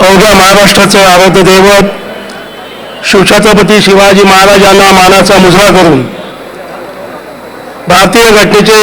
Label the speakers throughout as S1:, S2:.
S1: अवघ्या महाराष्ट्राचं आराध्य दैवत शिवछत्रपती शिवाजी महाराजांना मानाचा मुजरा करून भारतीय घटनेचे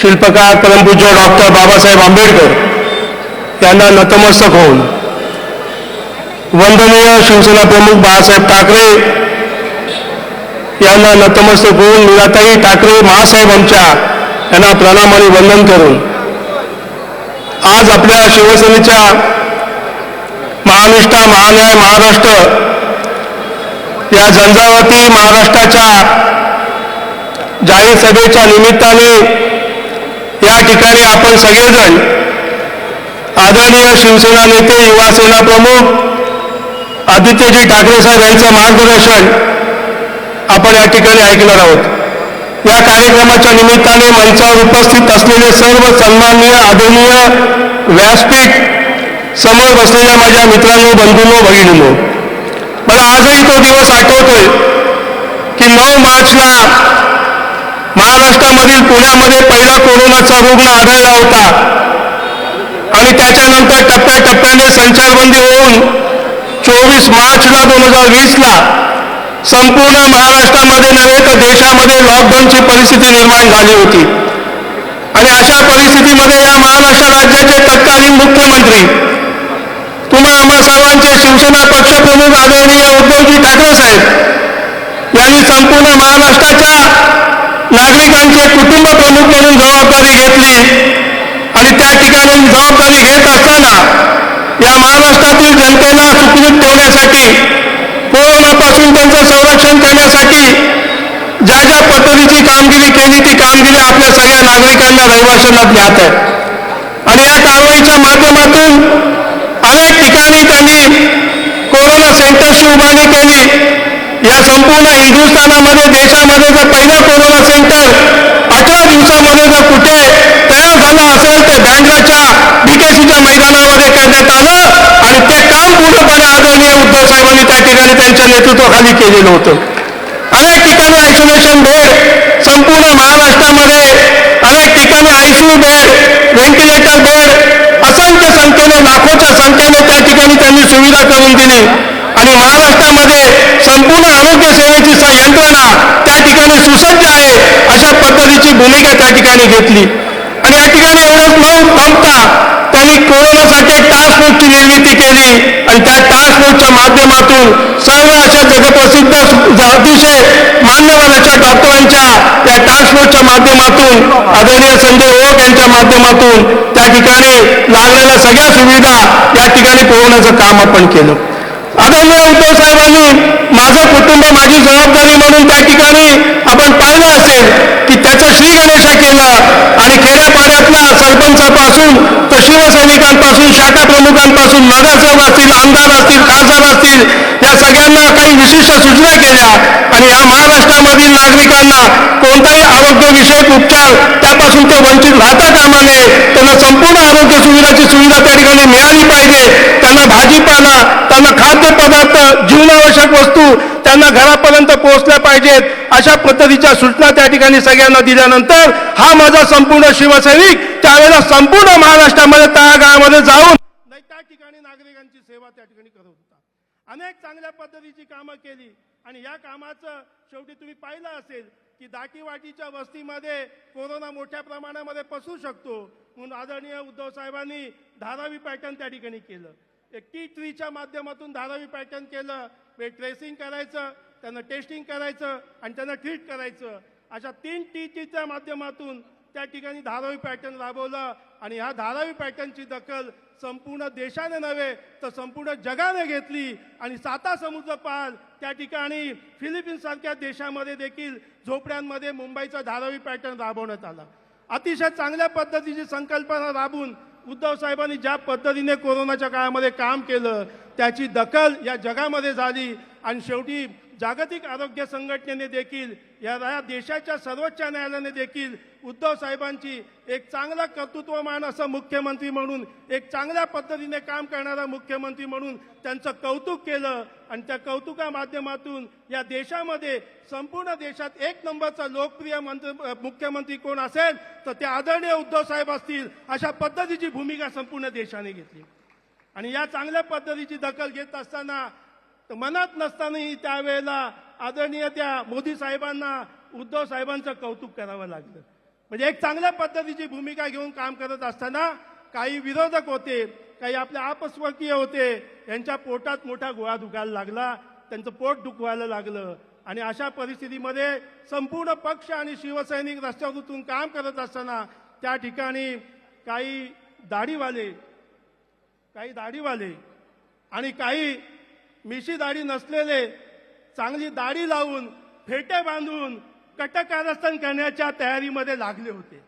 S1: शिल्पकार परमपूज्य डॉक्टर बाबासाहेब आंबेडकर यांना नतमस्तक होऊन वंदनीय शिवसेना प्रमुख बाळासाहेब ठाकरे यांना नतमस्तक होऊन निराताई ठाकरे महासाहेब आमच्या यांना प्रणाम आणि वंदन करून आज आपल्या शिवसेनेच्या महानिष्ठा महान्याय महाराष्ट्र या झंझावती महाराष्ट्राच्या जाहीर सभेच्या निमित्ताने या ठिकाणी आपण सगळेजण आदरणीय शिवसेना नेते युवासेना प्रमुख आदित्यजी ठाकरे साहेब यांचं मार्गदर्शन आपण या ठिकाणी ऐकणार आहोत. या कार्यक्रमाच्या निमित्ताने मंचावर उपस्थित असलेले सर्व सन्माननीय आदरणीय व्यासपीठ समोर बसलेल्या माझ्या मित्रांनो बंधूंनो भगिनींनो मला आजही तो दिवस आठवतोय की नऊ मार्चला महाराष्ट्रामधील पुण्यामध्ये पहिला कोरोनाचा रुग्ण आढळला होता. आणि त्याच्यानंतर टप्प्याटप्प्याने संचारबंदी होऊन चोवीस मार्चला दोन हजार वीसला संपूर्ण महाराष्ट्रामध्ये नव्हे तर देशामध्ये लॉकडाऊनची परिस्थिती निर्माण झाली होती. अशा परिस्थितीमध्ये या महाराष्ट्र राज्याचे तत्कालीन मुख्यमंत्री तुम्हा आम्हा सर्वांचे शिवसेना पक्षप्रमुख आदरणीय उद्धवजी ठाकरे साहेब यांनी संपूर्ण महाराष्ट्राच्या नागरिकांचे कुटुंब प्रमुख म्हणून जबाबदारी घेतली आणि त्या ठिकाणी जबाबदारी घेत असताना या महाराष्ट्रातील जनतेला सुखरूप ठेवण्यासाठी कोरोनापासून त्यांचं संरक्षण करण्यासाठी ज्या ज्या पद्धतीची कामगिरी केली ती कामगिरी आपल्या सगळ्या नागरिकांना रहिवाशांना ज्ञात आहे. आणि या कारवाईच्या माध्यमातून अनेक ठिकाणी त्यांनी कोरोना सेंटर्सची उभारणी केली. या संपूर्ण हिंदुस्थानामध्ये देशामध्ये जर पहिलं कोरोना सेंटर अठरा दिवसामध्ये जर कुठे तयार झालं असेल तर बँड्राच्या बीकेसीच्या मैदानामध्ये करण्यात आलं आणि ते काम पूर्णपणे आदरणीय उद्धव साहेबांनी त्या ठिकाणी त्यांच्या नेतृत्वाखाली केलेलं होतं. आयसोलेशन बेड संपूर्ण महाराष्ट्रामध्ये अनेक ठिकाणी आयसीयू बेड व्हेंटिलेटर बेड असंख्य संख्येने लाखोच्या संख्येने त्या ठिकाणी त्यांनी सुविधा करून दिली. आणि महाराष्ट्रामध्ये संपूर्ण आरोग्य सेवेची यंत्रणा त्या ठिकाणी सुसज्ज आहे अशा पद्धतीची भूमिका त्या ठिकाणी घेतली. आणि या ठिकाणी एवढंच न थांबता त्यांनी कोरोनासाठी एक टास्क फोर्सची निर्मिती केली. आणि त्या टास्क फोर्सच्या माध्यमातून सर्व अशा जगप्रसिद्ध अतिशय मान्यवरांच्या डॉक्टरांच्या या टास्क फोर्सच्या माध्यमातून आदरणीय संजय ओक यांच्या माध्यमातून त्या ठिकाणी लागलेल्या सगळ्या सुविधा या ठिकाणी पुरवण्याचं काम आपण केलं. आदरणीय उद्धव साहेबांनी माझं कुटुंब माझी जबाबदारी म्हणून त्या ठिकाणी आपण पाहिलं असेल की त्याचं श्री गणेशा केलं आणि खेड्यापाड्यातल्या सरपंचापासून तर शिवसैनिकांपासून शाखा नगरसेवक असतील आमदार असतील खासदार असतील या सगळ्यांना काही विशिष्ट सूचना केल्या. आणि या महाराष्ट्रामधील नागरिकांना कोणताही आरोग्यविषयक उपचार त्यापासून ते वंचित राहता कामा नये. त्यांना संपूर्ण आरोग्य सुविधाची सुविधा त्या ठिकाणी मिळाली पाहिजे. त्यांना भाजीपाला त्यांना खाद्यपदार्थ जीवनावश्यक वस्तू त्यांना घरापर्यंत पोहोचल्या पाहिजेत. अशा पद्धतीच्या सूचना त्या ठिकाणी सगळ्यांना दिल्यानंतर हा माझा संपूर्ण शिवसैनिक त्यावेळेला संपूर्ण महाराष्ट्रामध्ये तळागाळामध्ये जाऊन त्या ठिकाणी नागरिकांची सेवा त्या ठिकाणी करत होता. अनेक चांगल्या पद्धतीची कामं केली आणि या कामाचं शेवटी तुम्ही पाहिलं असेल की दाटीवाटीच्या वस्तीमध्ये कोरोना मोठ्या प्रमाणामध्ये पसरू शकतो म्हणून आदरणीय उद्धव साहेबांनी धारावी पॅटर्न त्या ठिकाणी केलं. एक टी ट्रीच्या माध्यमातून धारावी पॅटर्न केलं वे ट्रेसिंग करायचं त्यांना टेस्टिंग करायचं आणि त्यांना ट्रीट करायचं. अशा तीन टी टीच्या माध्यमातून त्या ठिकाणी धारावी पॅटर्न राबवलं आणि ह्या धारावी पॅटर्नची दखल संपूर्ण देशाने नव्हे तर संपूर्ण जगाने घेतली. आणि साता समुद्र पार त्या ठिकाणी फिलिपिन्ससारख्या देशामध्ये देखील झोपड्यांमध्ये मुंबईचा धारावी पॅटर्न राबवण्यात आला. अतिशय चांगल्या पद्धतीची संकल्पना राबून उद्धव साहेबांनी ज्या पद्धतीने कोरोनाच्या काळामध्ये काम केलं त्याची दखल या जगामध्ये झाली. आणि शेवटी जागतिक आरोग्य संघटनेने देखील या देशाच्या सर्वोच्च न्यायालयाने देखील उद्धव साहेबांची
S2: एक चांगला कर्तृत्वमान असं मुख्यमंत्री म्हणून एक चांगल्या पद्धतीने काम करणारा मुख्यमंत्री म्हणून त्यांचं कौतुक केलं आणि त्या कौतुका माध्यमातून या देशामध्ये संपूर्ण देशात एक नंबरचा लोकप्रिय मंत्र मुख्यमंत्री कोण असेल तर ते आदरणीय उद्धव साहेब असतील अशा पद्धतीची भूमिका संपूर्ण देशाने घेतली. आणि या चांगल्या पद्धतीची दखल घेत असताना तर मनात नसतानाही त्यावेळेला आदरणीय त्या मोदी साहेबांना उद्धव साहेबांचं कौतुक करावं लागलं. म्हणजे एक चांगल्या पद्धतीची भूमिका घेऊन काम करत असताना काही विरोधक होते काही आपले आपस्वर्गीय होते यांच्या पोटात मोठा गोळा दुखायला लागला त्यांचं पोट दुखवायला लागलं. आणि अशा परिस्थितीमध्ये संपूर्ण पक्ष आणि शिवसैनिक रस्त्यावर उतरून काम करत असताना त्या ठिकाणी काही दाढीवाले काही दाढीवाले आणि काही मिशी दाढी नसलेले चांगली दाढी लावून फेटे बांधून कटकारस्थान करण्याच्या तयारीमध्ये लागले होते.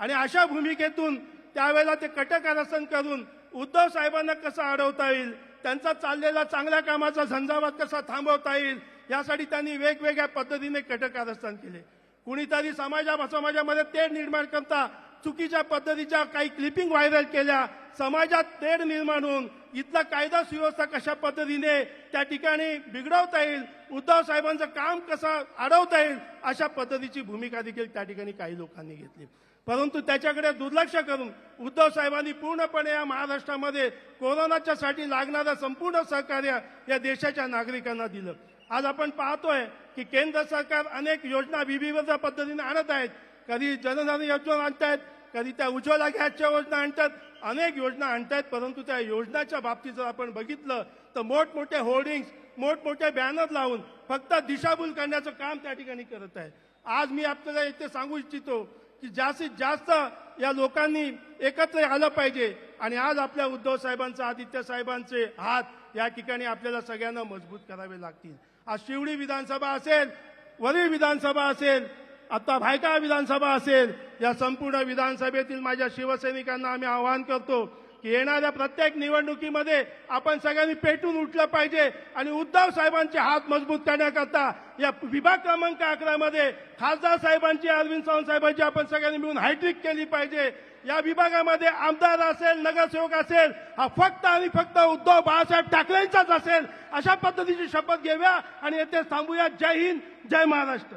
S2: आणि अशा भूमिकेतून त्यावेळेला ते कटकारस्थान करून उद्धव साहेबांना कसं अडवता येईल त्यांचा चाललेला चांगल्या कामाचा झंझावात कसा थांबवता येईल यासाठी त्यांनी वेगवेगळ्या पद्धतीने कटकारस्थान केले. कुणीतरी समाजा समाजामध्ये तेढ निर्माण करता चुकीच्या पद्धतीच्या काही क्लिपिंग व्हायरल केल्या. समाजात तेढ निर्माण होऊन इथला कायदा सुव्यवस्था कशा पद्धतीने त्या ठिकाणी बिघडवता येईल? उद्धव साहेबांचं काम कसं अडवता येईल? अशा पद्धतीची भूमिका देखील त्या ठिकाणी काही लोकांनी घेतली. परंतु त्याच्याकडे दुर्लक्ष करून उद्धव साहेबांनी पूर्णपणे या महाराष्ट्रामध्ये कोरोनाच्या साठी लागणारं संपूर्ण सहकार्य या देशाच्या नागरिकांना दिलं. आज आपण पाहतोय की केंद्र सरकार अनेक योजना विविध पद्धतीने आणत आहेत. कधी जनधन योजना आणतायत कधी त्या उज्ज्वला गॅसच्या योजना आणतात अनेक योजना आणतायत परंतु त्या योजनाच्या बाबतीत जर आपण बघितलं तर मोठमोठे होर्डिंग्स मोठमोठे बॅनर लावून फक्त दिशाभूल करण्याचं काम त्या ठिकाणी करत आहे आज मी आपल्याला इथे सांगू इच्छितो की जास्तीत जास्त या लोकांनी एकत्र आलं पाहिजे आणि आज आपल्या उद्धव साहेबांचा आदित्य साहेबांचे हात या ठिकाणी आपल्याला सगळ्यांना मजबूत करावे लागतील. आज शिवडी विधानसभा असेल वरील विधानसभा असेल आता भायका विधानसभा असेल या संपूर्ण विधानसभेतील माझ्या शिवसैनिकांना आम्ही आवाहन करतो की येणाऱ्या प्रत्येक निवडणुकीमध्ये आपण सगळ्यांनी पेटून उठलं पाहिजे आणि उद्धव साहेबांचे हात मजबूत करण्याकरता या विभाग क्रमांक अकरामध्ये खासदार साहेबांची अरविंद सावंत साहेबांची आपण सगळ्यांनी मिळून हायट्रिक केली पाहिजे. या विभागामध्ये आमदार असेल नगरसेवक असेल हा फक्त आणि फक्त उद्धव बाळासाहेब ठाकरेंचाच असेल अशा पद्धतीची शपथ घेऊया आणि येथे थांबूया. जय हिंद जय महाराष्ट्र.